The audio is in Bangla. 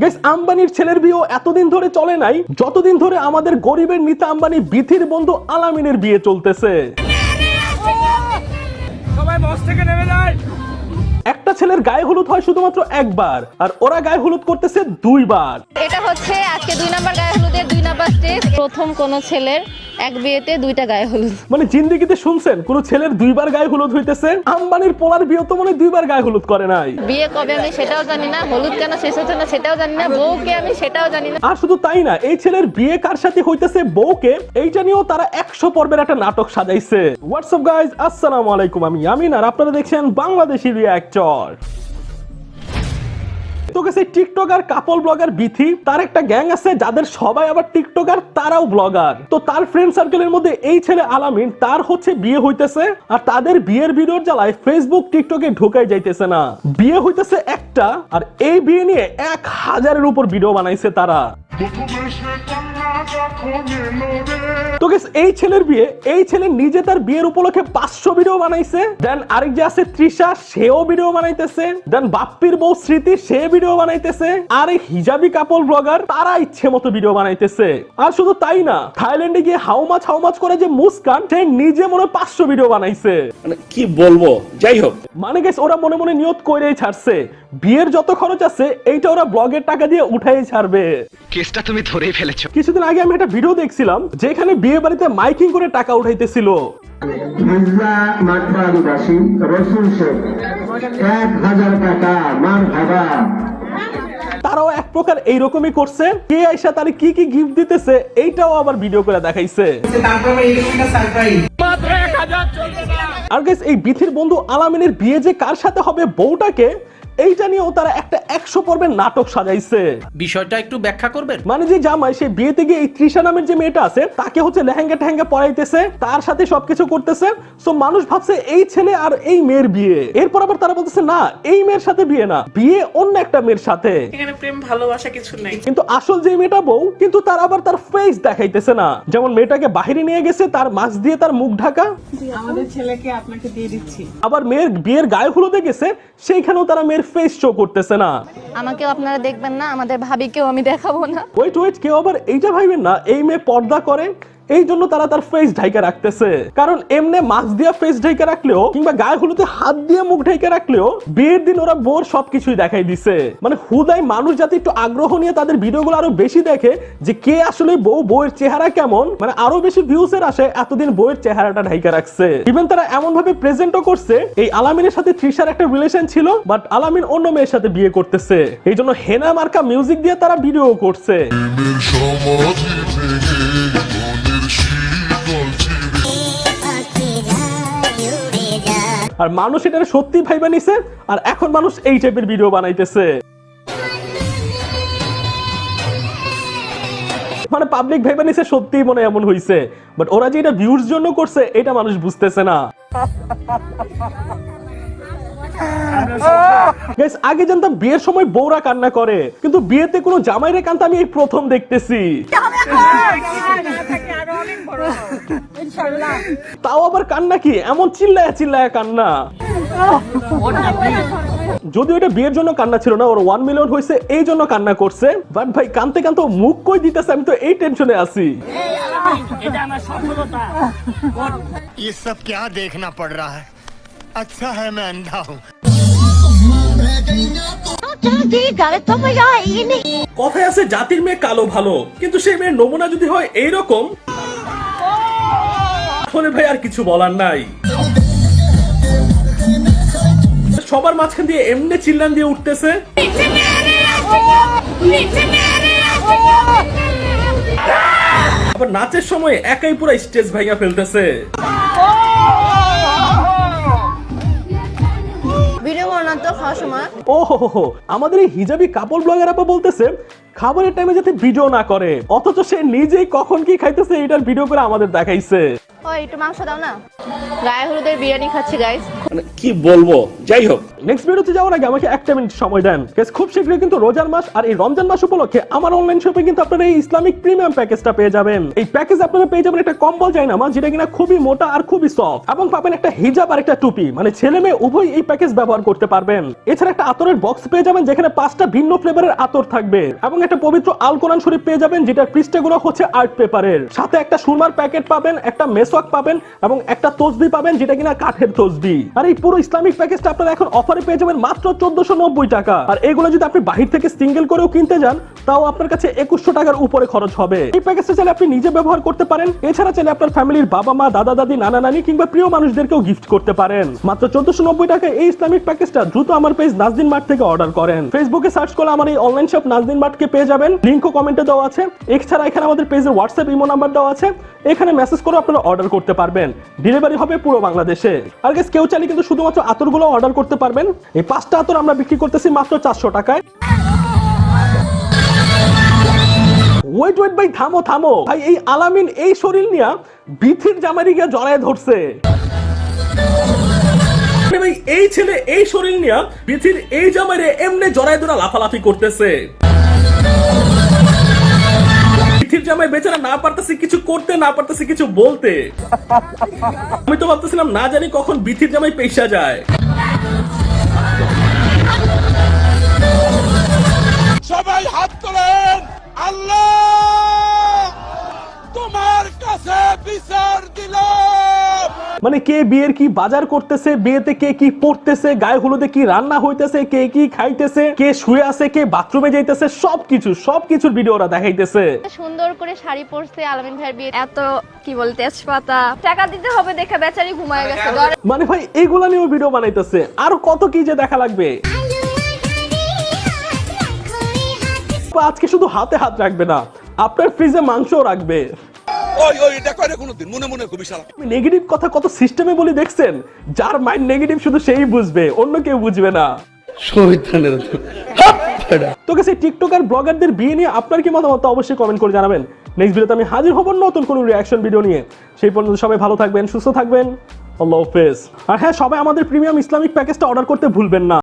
গাইস আম্বানির ছেলের বিয়েও এতদিন ধরে চলে নাই যতদিন ধরে আমাদের গরিবের নিতা আম্বানি বিথির বন্ধু আলামিনের বিয়ে চলতেছে। সবাই বাস থেকে নেমে যায়। একটা ছেলের গায়ে হলুদ হয় শুধুমাত্র একবার আর ওরা গায়ে হলুদ করতেছে দুইবার। এটা হচ্ছে আজকে দুই নাম্বার গায়ে হলুদের দুই নাম্বার স্টেজ প্রথম কোন ছেলের এক বিয়েতে দুইটা গায়ে হলুদ। মানে জিন্দিগিতে শুনছেন কোন ছেলের দুইবার গায়ে হলুদ হইতেছে? আম্বানির পোলার বিয়ে তো মনে দুইবার গায়ে হলুদ করে নাই। বিয়ে কবে আমি সেটাও জানি না হলুদ কেন শেষ হচ্ছে না সেটাও জানি না বউকে আমি সেটাও জানি না। আর শুধু তাই না এই ছেলের বিয়ে কার সাথে হইতেছে বউকে? এইটা নিয়েও তারা একশো পর্বের একটা নাটক সাজাইছে। হোয়াটসঅ্যাপ গাইজ আসসালামু আলাইকুম আমি আমিন আর আপনারা দেখছেন বাংলাদেশি রিয়াক্টর তো গেছে টিকটক আর কাপল ব্লগার বিথি, তার একটা গ্যাং আছে যাদের সবাই আবার টিকটকার, তারাও ব্লগার। তো তার ফ্রেন্ড সার্কেলের মধ্যে এই ছেলে আলামিন, তার হচ্ছে বিয়ে হইতেছে আর তাদের বিয়ের ভিডিওর জ্বালায় ফেসবুক টিকটকে ঢোকাই যাইতেছে না। বিয়ে হইতেছে একটা আর এই বিয়ে নিয়ে এক হাজারের উপর ভিডিও বানাইছে তারা। তো এই ছেলের বিয়ে এই ছেলে নিজে তার বিয়ের উপলক্ষে পাঁচশো ভিডিও বানাইছে। দেন আরেক যে আছে তৃষা সেও ভিডিও বানাইতেছে। দেন বাপ্পির বউ স্মৃতি সে ভিডিও বানাইতেছে। আর এই হিজাবি কাপল ব্লগার তারা ইচ্ছে মতো ভিডিও বানাইতেছে। আর শুধু তাই না থাইল্যান্ডে গিয়ে হাউমাচ হাউমাচ করে যে মুস্কান সে নিজে মনে পাঁচশো ভিডিও বানাইছে। মানে কি বলব? যাই হোক। মানে গেছে ওরা মনে মনে নিয়ত করেই ছাড়ছে। বিয়ের যত খরচ আছে এইটা ওরা ব্লগের টাকা দিয়ে উঠাই ছাড়বে। কেসটা তুমি ধরেই ফেলেছো। কিছুদিন আগে আমি একটা ভিডিও দেখছিলাম যেখানে বিয়ে বাড়িতে মাইকিং করে টাকা উঠাইতেছিল। তারাও এক প্রকার এইরকমই করছে কে আইসা তার কি কি গিফট দিতেছে এইটাও আবার ভিডিও করে দেখাইছে। আর গাইস এই বিথির বন্ধু আলামিনের বিয়ে যে কার সাথে হবে বউটাকে এইটা নিয়েও তারা একটা একশো পর্বের নাটক সাজাইছে। বিষয়টা একটু ব্যাখ্যা করবেন? মানে যে জামাই সে বিয়েতে গিয়ে এই তৃষা নামের যে মেয়েটা আছে তাকে হচ্ছে লেহেঙ্গা টেহেঙ্গা পরাইতেছে তার সাথে সবকিছু করতেছে। সো মানুষ ভাবছে এই ছেলে আর এই মেয়ের বিয়ে। এরপর আবার তারা বলতেছে না এই মেয়ের সাথে বিয়ে না বিয়ে অন্য একটা মেয়ের সাথে। এখানে প্রেম ভালোবাসা কিছু নাই। কিন্তু আসল যে মেয়েটা বউ কিন্তু তার আবার তার ফেস দেখাইতেছে না। যেমন মেয়েটাকে বাহিরে নিয়ে গেছে তার মাছ দিয়ে তার মুখ ঢাকা। আমাদের ছেলেকে আপনাকে দিয়ে দিচ্ছি। আবার মেয়ের বিয়ের গায়ে হলুদে গেছে সেইখানেও তারা মেয়ের ফেস শো করতেছে না। আমাকেও আপনারা দেখবেন না আমাদের ভাবিকেও আমি দেখাবো না। ওয়েট ওয়েট কেউ আবার এইটা ভাইবেন না এই মেয়ে পর্দা করে এই জন্য তারা তার ফেস ঢাইকা রাখতেছে। কারণ এমনি মাছ দিয়ে ফেস ঢাইকা রাখলেও কিংবা গায়ে হলুদে হাত দিয়ে মুখ ঢাইকা রাখলেও বিয়ের দিন ওরা বোর সবকিছুই দেখাই দিছে। মানে হুদাই মানুষ যাতে একটু আগ্রহ নিয়ে তাদের ভিডিওগুলো আরও বেশি দেখে যে কে আসলে বউ, বউয়ের চেহারা কেমন মানে আরও বেশি ভিউজ এর আসে, এতদিন বউয়ের চেহারাটা ঢাইকা রাখছে। ইভেন তারা এমন ভাবে প্রেজেন্টও করছে, এই আলামিনের সাথে তৃষার একটা রিলেশন ছিল বাট আলামিন অন্য মেয়ের সাথে বিয়ে করতেছে। এই জন্য হেনা মার্কা মিউজিক দিয়ে তারা ভিডিও করছে। আর মানুষ এটা সত্যি ভাইবা নিছে, আর এখন মানুষ এই টাইপের ভিডিও বানাইতেছে। মানে পাবলিক ভাইবা নিছে সত্যি মনে এমন হইছে বাট ওরা যে এটা ভিউর জন্য করছে, এটা মানুষ বুঝতেছে না। আগে জানতাম বিয়ের সময় বউরা কান্না করে, কিন্তু বিয়েতে কোনো জামাইরে কান্তা আমি এই প্রথম দেখতেছি। তাও আবার কান্না কি এমন চিল্লায় চিল্লায় কান্না যদিও এটা বিয়ের জন্য কান্না ছিল না ওর ওয়ান মিলিয়ন হয়েছে এই জন্য কান্না করছে বাট ভাই কানতে কানতে ও মুখ কই দিতেছে আমি তো এই টেনশনে আছি এটা আমার সফলতা ये सब क्या देखना पड़ रहा है अच्छा है मैं अंधा हूँ কথায় আছে জাতির মেয়ে কালো ভালো কিন্তু সেই মেয়ের নমুনা যদি হয় এইরকম তাহলে ভাই আর কিছু বলার নাই। সবার মাঝখান দিয়ে এমনি চিল্লান দিয়ে উঠতেছে। আবার নাচের সময় একাই পুরো স্টেজ ভাঙা ফেলতেছে। ও হো হো, আমাদের এই হিজাবি কাপড় ব্লগার আপা বলতেছে খাবারের টাইমে যাতে ভিডিও না করে অথচ সে নিজেই কখন কি খাইতেছে এটার ভিডিও করে আমাদের দেখাইছে। ওই, একটু মাংস দাও না। গায়ে হলুদের বিরিয়ানি খাচ্ছি গাইস মানে কি বলব? যাই হোক নেক্সট ভিডিওতে যাওয়ার আগে আমাকে একটা মিনিট সময় দেন। খুব শীঘ্রই কিন্তু রোজার মাস আর এই রমজান মাস উপলক্ষে আমার অনলাইন শপে কিন্তু আপনারা এই ইসলামিক প্রিমিয়াম প্যাকেজটা পেয়ে যাবেন। এই প্যাকেজ আপনারা পেয়ে যাবেন একটা কম্বল যেটা কিনা খুবই মোটা আর খুবই সফট এবং পাবেন একটা হিজাব আর একটা টুপি। মানে ছেলে মেয়ে উভয় এই প্যাকেজ ব্যবহার করতে পারবেন। এছাড়া একটা আতরের বক্স পেয়ে যাবেন, যেখানে পাঁচটা ভিন্ন ফ্লেভারের আতর থাকবে। এবং একটা পবিত্র আল কোরআন শরীফ পেয়ে যাবেন, যেটার পৃষ্ঠগুলো হচ্ছে আর্ট পেপারের সাথে একটা সুরমার প্যাকেট পাবেন, একটা মেসওয়াক পাবেন এবং একটা তসবি পাবেন যেটা কিনা কাঠের তসবি। আর এই পুরো ইসলামিক প্যাকেজটা আপনারা এখন অফারে পেয়ে যাবেন মাত্র চোদ্দশো টাকা। আর এগুলো যদি আপনি বাহির থেকে সিঙ্গেল করেও কিনতে যান তাও আপনার কাছে একুশশো টাকার উপরে খরচ হবে। এই প্যাকেজটা চাইলে আপনি নিজে ব্যবহার করতে পারেন। এছাড়া চাইলে আপনার ফ্যামিলির বাবা মা, দাদা, দাদি, নানা, নানি কিংবা প্রিয় মানুষদেরকেও গিফট করতে পারেন। মাত্র চোদ্দশো নব্বই টাকায় এই ইসলামিক প্যাকেজটা দ্রুত আমার পেজ নাজদিন মার্ট থেকে অর্ডার করেন। ফেসবুকে সার্চ করলে আমার এই অনলাইন শপ নাজদিন মার্টকে পেয়ে যাবেন। লিঙ্কও কমেন্টে দেওয়া আছে। এছাড়া এখানে আমাদের পেজের হোয়াটসঅ্যাপ ইমো নাম্বার দেওয়া আছে। এখানে মেসেজ করে আপনারা অর্ডার করতে পারবেন। ডেলিভারি হবে পুরো বাংলাদেশে। আর গেস কেউ চাইলে কিন্তু শুধুমাত্র আতরগুলো অর্ডার করতে পারবেন। এই পাঁচটা আতর আমরা বিক্রি করতেছি মাত্র চারশো টাকায়। ওয়েট ওয়েট ভাই, থামো থামো। ভাই, এই আলামিন এই শরীর নিয়ে বিথির জামারি গিয়ে জড়ায় ধরছে। ভাই, এই ছেলে এই শরীর নিয়ে বিথির এই জামাইরে এমনি জড়ায় ধরা লাফালাফি করতেছে। বিথির জামাই বেচারা না পারতেছে কিছু করতে, না পারতেছে কিছু বলতে। আমি তো ভাবতেছিলাম না জানি কখন বিথির জামাই পেশা যায়। সবাই হাত তোলেন। আল্লাহ! তোমার কাছে বিচার দিলাম। মানে কে বিয়ের কি বাজার করতেছে বিয়েতে কে কি পড়তেছে গায়ে হলুদে কি রান্না হইতেছে কে কি খাইতেছে কে শুয়ে আছে কে বাথরুমে যাইতেছে সবকিছু সবকিছুর ভিডিও ওরা দেখাইতেছে। সুন্দর করে শাড়ি পরছে আলামিন ভাইয়ের বিয়ে এত কি বল তেজপাতা। টাকা দিতে হবে দেখে বেচারি ঘুমায় গেছে মানে ভাই এইগুলা নিয়েও ভিডিও বানাইতেছে। আর কত কি যে দেখা লাগবে? বা আজকে শুধু হাতে হাত রাখবে না আপনার ফ্রিজে মাংসও রাখবে। ওই ওই এটা করে কোনোদিন? মনে মনে খুবই সারা নেগেটিভ কথা কত সিস্টেমে বলি দেখছেন? যার মাইন্ড নেগেটিভ শুধু সেই বুঝবে অন্য কেউ বুঝবে না। তো গেছে টিকটক আর ব্লগারদের বিয়ে নিয়ে আপনার কি মতামত অবশ্যই কমেন্ট করে জানাবেন। নেক্সট ভিডিওতে আমি হাজির হব নতুন কোনো রিয়াকশন ভিডিও নিয়ে। সেই পর্যন্ত সবাই ভালো থাকবেন সুস্থ থাকবেন। আল্লাহ হাফেজ। আর হ্যাঁ সবাই আমাদের প্রিমিয়াম ইসলামিক প্যাকেজটা অর্ডার করতে ভুলবেন না।